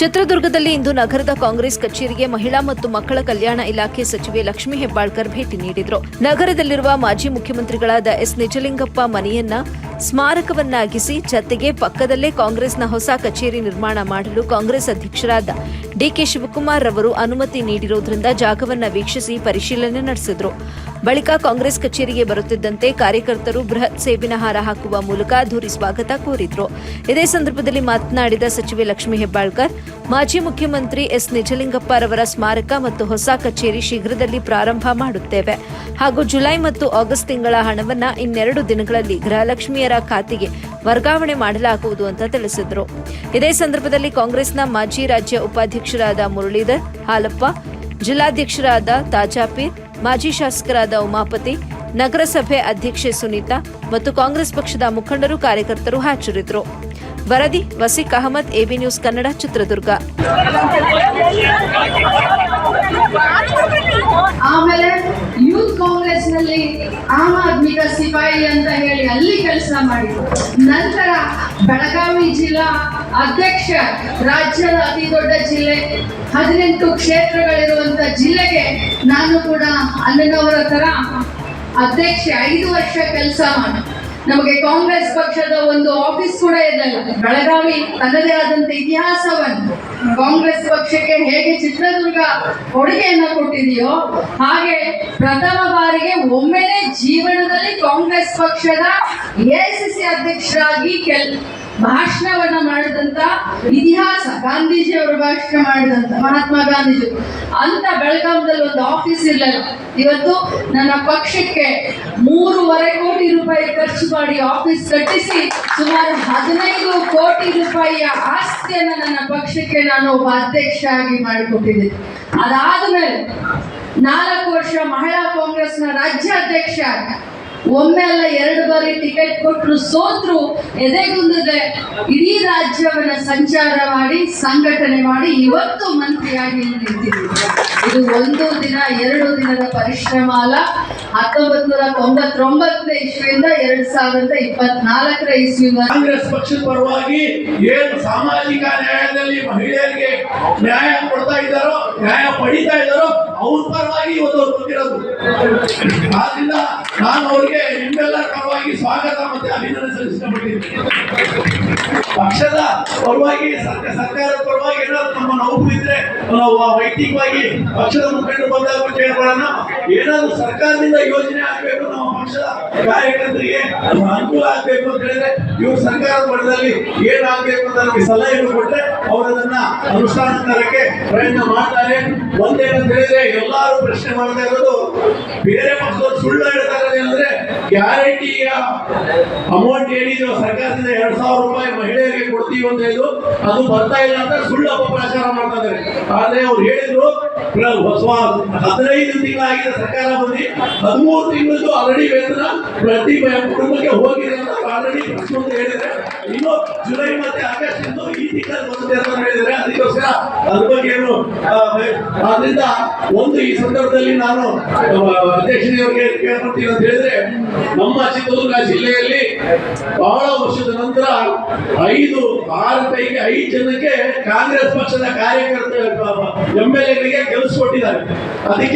ಚಿತ್ರದುರ್ಗದಲ್ಲಿ ಇಂದು ನಗರದ ಕಾಂಗ್ರೆಸ್ ಕಚೇರಿಗೆ ಮಹಿಳಾ ಮತ್ತು ಮಕ್ಕಳ ಕಲ್ಯಾಣ ಇಲಾಖೆ ಸಚಿವೆ ಲಕ್ಷ್ಮೀ ಹೆಬ್ಬಾಳ್ಕರ್ ಭೇಟಿ ನೀಡಿದರು. ನಗರದಲ್ಲಿರುವ ಮಾಜಿ ಮುಖ್ಯಮಂತ್ರಿಗಳಾದ ಎಸ್ ನಿಜಲಿಂಗಪ್ಪ ಮನೆಯನ್ನ ಸ್ಮಾರಕವನ್ನಾಗಿಸಿ ಜತೆಗೆ ಪಕ್ಕದಲ್ಲೇ ಕಾಂಗ್ರೆಸ್ನ ಹೊಸ ಕಚೇರಿ ನಿರ್ಮಾಣ ಮಾಡಲು ಕಾಂಗ್ರೆಸ್ ಅಧ್ಯಕ್ಷರಾದ ಡಿಕೆ ಶಿವಕುಮಾರ್ ಅವರು ಅನುಮತಿ ನೀಡಿರುವುದರಿಂದ ಜಾಗವನ್ನ ವೀಕ್ಷಿಸಿ ಪರಿಶೀಲನೆ ನಡೆಸಿದ್ರು. ಬಳಿಕ ಕಾಂಗ್ರೆಸ್ ಕಚೇರಿಗೆ ಬರುತ್ತಿದ್ದಂತೆ ಕಾರ್ಯಕರ್ತರು ಬೃಹತ್ ಸೇಬಿನ ಹಾರ ಹಾಕುವ ಮೂಲಕ ಅಧೂರಿ ಸ್ವಾಗತ ಕೋರಿದ್ರು. ಇದೇ ಸಂದರ್ಭದಲ್ಲಿ ಮಾತನಾಡಿದ ಸಚಿವೆ ಲಕ್ಷ್ಮೀ ಹೆಬ್ಬಾಳ್ಕರ್, ಮಾಜಿ ಮುಖ್ಯಮಂತ್ರಿ ಎಸ್ ನಿಜಲಿಂಗಪ್ಪರವರ ಸ್ಮಾರಕ ಮತ್ತು ಹೊಸ ಕಚೇರಿ ಶೀಘ್ರದಲ್ಲಿ ಪ್ರಾರಂಭ ಮಾಡುತ್ತೇವೆ. ಹಾಗೂ ಜುಲೈ ಮತ್ತು ಆಗಸ್ಟ್ ತಿಂಗಳ ಹಣವನ್ನು ಇನ್ನೆರಡು ದಿನಗಳಲ್ಲಿ ಗೃಹಲಕ್ಷ್ಮಿಯರ ಖಾತೆಗೆ ವರ್ಗಾವಣೆ ಮಾಡಲಾಗುವುದು ಅಂತ ತಿಳಿಸಿದರು. ಇದೇ ಸಂದರ್ಭದಲ್ಲಿ ಕಾಂಗ್ರೆಸ್ನ ಮಾಜಿ ರಾಜ್ಯ ಉಪಾಧ್ಯಕ್ಷರಾದ ಮುರಳೀಧರ್, ಹಾಲಪ್ಪ, ಜಿಲ್ಲಾಧ್ಯಕ್ಷರಾದ ತಾಜಾಪೀರ್, ಮಾಜಿ ಶಾಸಕರಾದ ಉಮಾಪತಿ, ನಗರಸಭೆ ಅಧ್ಯಕ್ಷೆ ಸುನೀತಾ ಮತ್ತು ಕಾಂಗ್ರೆಸ್ ಪಕ್ಷದ ಮುಖಂಡರು ಕಾರ್ಯಕರ್ತರು ಹಾಜರಿದ್ದರು ವರದಿ, ವಸೀಕ್ ಅಹಮದ್, ಎಬಿ ನ್ಯೂಸ್ ಕನ್ನಡ, ಚಿತ್ರದುರ್ಗ. ಆಮೇಲೆ ಯೂತ್ ಕಾಂಗ್ರೆಸ್ನಲ್ಲಿ ಆಮ್ ಆದ್ಮಿ ಸಿಪಾಯಿ ಅಂತ ಹೇಳಿ ಅಲ್ಲಿ ಕೆಲಸ ಮಾಡಿದ್ರು ನಂತರ ಬೆಳಗಾವಿ ಜಿಲ್ಲಾ ಅಧ್ಯಕ್ಷ, ರಾಜ್ಯದ ಅತಿ ದೊಡ್ಡ ಜಿಲ್ಲೆ, ಹದಿನೆಂಟು ಕ್ಷೇತ್ರಗಳಿರುವಂತ ಜಿಲ್ಲೆಗೆ ನಾನು ಕೂಡ ಅಲ್ಲಿನವರ ತರ ಅಧ್ಯಕ್ಷ, ಐದು ವರ್ಷ ಕೆಲಸ ಮಾಡಿ. ನಮಗೆ ಕಾಂಗ್ರೆಸ್ ಪಕ್ಷದ ಒಂದು ಆಫೀಸ್ ಕೂಡ ಇರಲಿಲ್ಲ ಬೆಳಗಾವಿ ತನ್ನದೇ ಆದಂತ ಇತಿಹಾಸವನ್ನು ಕಾಂಗ್ರೆಸ್ ಪಕ್ಷಕ್ಕೆ ಹೇಗೆ ಚಿತ್ರದುರ್ಗ ಕೊಡುಗೆಯನ್ನ ಕೊಟ್ಟಿದೆಯೋ ಹಾಗೆ ಪ್ರಥಮ ಬಾರಿಗೆ ಒಮ್ಮೆಲೆ ಜೀವನದಲ್ಲಿ ಕಾಂಗ್ರೆಸ್ ಪಕ್ಷದ ಎಐಸಿಸಿ ಅಧ್ಯಕ್ಷರಾಗಿ ಕೆಲ್ ಭಾಷಣವನ್ನ ಮಾಡಿದಂತ ಇತಿಹಾಸ, ಗಾಂಧೀಜಿ ಅವರು ಭಾಷಣ ಮಾಡಿದಂತ, ಮಹಾತ್ಮ ಗಾಂಧೀಜಿ. ಅಂತ ಬೆಳಗಾವದಲ್ಲಿ ಒಂದು ಆಫೀಸ್ ಇರಲಿಲ್ಲ. ಇವತ್ತು ನನ್ನ ಪಕ್ಷಕ್ಕೆ ಮೂರುವರೆ ಕೋಟಿ ರೂಪಾಯಿ ಖರ್ಚು ಮಾಡಿ ಆಫೀಸ್ ಕಟ್ಟಿಸಿ ಸುಮಾರು ಹದಿನೈದು ಕೋಟಿ ರೂಪಾಯಿಯ ಆಸ್ತಿಯನ್ನ ನನ್ನ ಪಕ್ಷಕ್ಕೆ ನಾನು ಒಬ್ಬ ಅಧ್ಯಕ್ಷ ಆಗಿ ಮಾಡಿಕೊಟ್ಟಿದ್ದೆ. ಅದಾದ್ಮೇಲೆ ನಾಲ್ಕು ವರ್ಷ ಮಹಿಳಾ ಕಾಂಗ್ರೆಸ್ನ ರಾಜ್ಯಾಧ್ಯಕ್ಷ ಒಮ್ಮೆ ಅಲ್ಲ ಎರಡು ಬಾರಿ ಟಿಕೆಟ್ ಕೊಟ್ಟರು ಸೋತ್ರು, ಎದೆಗುಂದದೆ. ಇಡೀ ರಾಜ್ಯವನ್ನ ಸಂಚಾರ ಮಾಡಿ, ಸಂಘಟನೆ ಮಾಡಿ ಇವತ್ತು ಮಂತ್ರಿಯಾಗಿ ನಿಂತಿದ್ದೀವಿ. ಇದು ಒಂದು ದಿನ, ಎರಡು ದಿನದ ಪರಿಶ್ರಮ ಅಲ್ಲ. ಹತ್ತೊಂಬತ್ ನೂರ ತೊಂಬತ್ತೊಂಬತ್ತನೇ ಇಸ್ವಿಯಿಂದ ಎರಡ್ ಸಾವಿರದ ಇಪ್ಪತ್ನಾಲ್ಕರ ಇಸ್ವಿಯಿಂದ ಕಾಂಗ್ರೆಸ್ ಪಕ್ಷದ ಪರವಾಗಿ ಏನು ಸಾಮಾಜಿಕ ನ್ಯಾಯದಲ್ಲಿ ಮಹಿಳೆಯರಿಗೆ ನ್ಯಾಯ ಕೊಡ್ತಾ ಇದ್ದಾರೋ, ನ್ಯಾಯ ಪಡಿತಾ ಇದ್ದಾರೋ, ಅವ್ರ ಪರವಾಗಿ ಇವತ್ತು ಅವ್ರು ಬಂದಿರೋದು ಆದ್ರಿಂದ ನಾನು ಅವರಿಗೆ ನಿಮ್ಮೆಲ್ಲರ ಪರವಾಗಿ ಸ್ವಾಗತ ಮತ್ತೆ ಅಭಿನಂದನೆ ಪಕ್ಷದ ಪರವಾಗಿ, ಸರ್ಕ- ಸರ್ಕಾರದ ಪರವಾಗಿ ಏನಾದ್ರು ನಮ್ಮ ನೋವು ಇದ್ರೆ ನಾವು ವೈಯಕ್ತಿಕವಾಗಿ ಪಕ್ಷದ ಮುಖಂಡರು ಬಂದಾಗ ಕೇಳ್ಕೊಳ್ಳೋಣ ಏನಾದ್ರು ಸರ್ಕಾರದಿಂದ ಯೋಜನೆ ಆಗಬೇಕು, ನಮ್ಮ ಪಕ್ಷದ ಕಾರ್ಯಕರ್ತರಿಗೆ ಅನುಕೂಲ ಆಗ್ಬೇಕು ಅಂತ ಹೇಳಿದ್ರೆ ಇವ್ರು ಸರ್ಕಾರದ ಮಟ್ಟದಲ್ಲಿ ಏನಾಗಬೇಕು ಅಂತ ನಮಗೆ ಸಲಹೆಗಳು ಕೊಟ್ಟರೆ ಅವರು ಅದನ್ನ ಅನುಷ್ಠಾನ ತರಕ್ಕೆ ಪ್ರಯತ್ನ ಮಾಡ್ತಾರೆ. ಒಂದೇನಂತ ಹೇಳಿದ್ರೆ ಎಲ್ಲಾರು ಪ್ರಶ್ನೆ ಮಾಡ್ತಾ ಇರೋದು, ಬೇರೆ ಪಕ್ಷದ ಸುಳ್ಳು ಗ್ಯಾರಂಟಿಯ ಅಮೌಂಟ್ ಏನಿದೆಯೋ ಸರ್ಕಾರದಿಂದ ಎರಡ್ ಸಾವಿರ ರೂಪಾಯಿ ಮಹಿಳೆಯರಿಗೆ ಕೊಡ್ತೀವಿ ಅಂತ ಹೇಳಿದ್ರು. ಅದು ಬರ್ತಾ ಇಲ್ಲ ಅಂತ ಸುಳ್ಳು ಅಪಪ್ರಚಾರ ಮಾಡ್ತಾ ಇದ್ದಾರೆ. ಆದ್ರೆ ಅವ್ರು ಹೇಳಿದ್ರು ಹದಿನೈದು ತಿಂಗಳಾಗಿದೆ ಸರ್ಕಾರ ಬಂದು. ಹದಿಮೂರು ತಿಂಗಳದ್ದು ಆಲ್ರೆಡಿ ವೇತನ ಪ್ರತಿ ಕುಟುಂಬಕ್ಕೆ ಹೋಗಿದೆ ಅಂತ ಆಲ್ರೆಡಿ ಹೇಳಿದ್ರೆ ಇನ್ನು ಜುಲೈ ಮತ್ತೆ ಆಗಸ್ಟ್ ಇಂದು ಈ ಬರುತ್ತೆ ಅಂತ ಹೇಳಿದ್ರೆ ಅದಕ್ಕೋಸ್ಕರ ಅದ್ರ ಬಗ್ಗೆ ಏನು ಆದ್ರಿಂದ ಒಂದು ಈ ಸಂದರ್ಭದಲ್ಲಿ ನಾನು ಅಧ್ಯಕ್ಷರಿಗೆ ಕೇಳ್ಕೊಳ್ತೀನಿ ಅಂತ ಹೇಳಿದ್ರೆ, ನಮ್ಮ ಚಿತ್ರದುರ್ಗ ಜಿಲ್ಲೆಯಲ್ಲಿ ಬಹಳ ವರ್ಷದ ನಂತರ ಐದು, ಆರು ಪೈಕಿ ಐದು ಜನಕ್ಕೆ ಕಾಂಗ್ರೆಸ್ ಪಕ್ಷದ ಕಾರ್ಯಕರ್ತ ಎಂ ಎಲ್ ಎಗಳಿಗೆ ಕೊಟ್ಟಿದ್ದಾರೆ ಅದಕ್ಕೆ